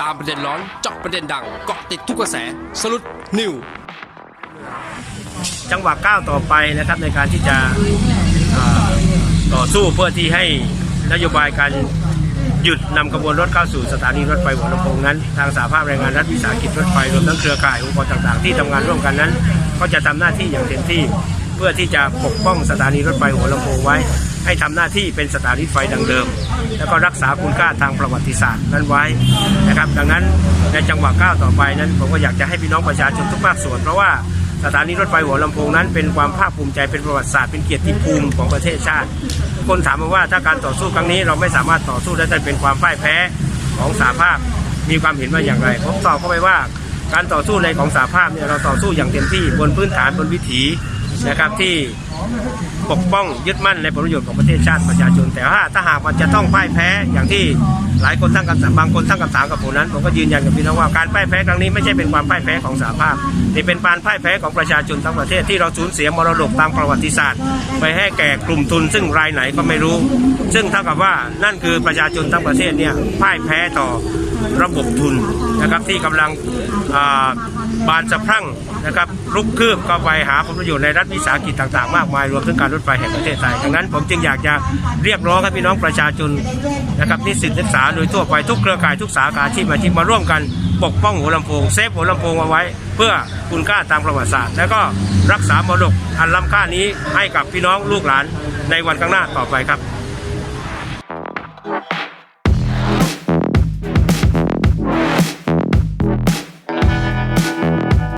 ตามประเด็นร้อนเจาะประเด็นดังเกาะติดทุกกระแสสรุดนิวจังหวะก้าวต่อไปนะครับในการที่จะต่อสู้เพื่อที่ให้นโยบายการหยุดนำขบวนรถเข้าสู่สถานีรถไฟหัวลำโพงนั้น ทางสาภาพแรงงานรัฐวิสาหกิจรถไฟรวมทั้งเครือข่ายองค์กรต่างๆ ที่ทำงานร่วมกันนั้น ก็จะทำหน้าที่อย่างเต็มที่ เพื่อที่จะปกป้องสถานีรถไฟหัวลำโพงไว้ ให้ทำหน้าที่เป็นสถานีรถไฟดังเดิม แล้วก็รักษาคุณค่าทางประวัติศาสตร์นั้นไว้นะครับ ดังนั้นในจังหวะก้าวต่อไปนั้น ผมก็อยากจะให้พี่น้องประชาชนทุกภาคส่วน เพราะว่าสถานีรถไฟหัวลำโพงนั้นเป็นความภาคภูมิใจเป็นประวัติศาสตร์เป็นเกียรติภูมิของประเทศชาติ คนถามมาว่าถ้าการต่อสู้ครั้งนี้เราไม่สามารถต่อสู้ได้แต่เป็นความพ่ายแพ้ของสาภาพมีความเห็นว่าอย่างไรผมตอบเข้าไปว่าการต่อสู้ในของสาภาพเนี่ยเราต่อสู้อย่างเต็มที่บนพื้นฐานบนวิถี นะครับที่ปกป้องยึดมั่นในผลประโยชน์ของประเทศชาติประชาชน แต่ว่าถ้าหากมันจะต้องพ่ายแพ้อย่างที่หลายคนตั้งคำถามบางคนตั้งคำถามกับผมนั้นผมก็ยืนยันกับพี่น้องว่าการพ่ายแพ้ครั้งนี้ไม่ใช่เป็นความพ่ายแพ้ของสหภาพแต่เป็นการพ่ายแพ้ของประชาชนทั้งประเทศที่เราสูญเสียมรดกตามประวัติศาสตร์ ไปให้แก่กลุ่มทุน ซึ่งรายไหนก็ไม่รู้ ซึ่งเท่ากับว่านั่นคือประชาชนทั้งประเทศเนี่ยพ่ายแพ้ต่อระบบทุนนะครับที่กำลังบานสะพรั่งนะครับ ลุกคืบเข้าไปหาผลประโยชน์ในรัฐวิสาหกิจต่างๆ มากมายรวมถึงการรถไฟแห่งประเทศไทยดังนั้นผมจึงอยากจะเรียกร้องให้พี่น้องประชาชนนะครับนิสิตนักศึกษาโดยทั่วไปทุกเครือข่ายทุกสาขาอาชีพอาชีพมาร่วมกันปกป้องหัวลำโพงเซฟหัวลำโพงเอาไว้ เพื่อคุณค่าทางประวัติศาสตร์ แล้วก็รักษามรดกอันล้ำค่านี้ให้กับพี่น้องลูกหลานในวันข้างหน้าต่อไปครับ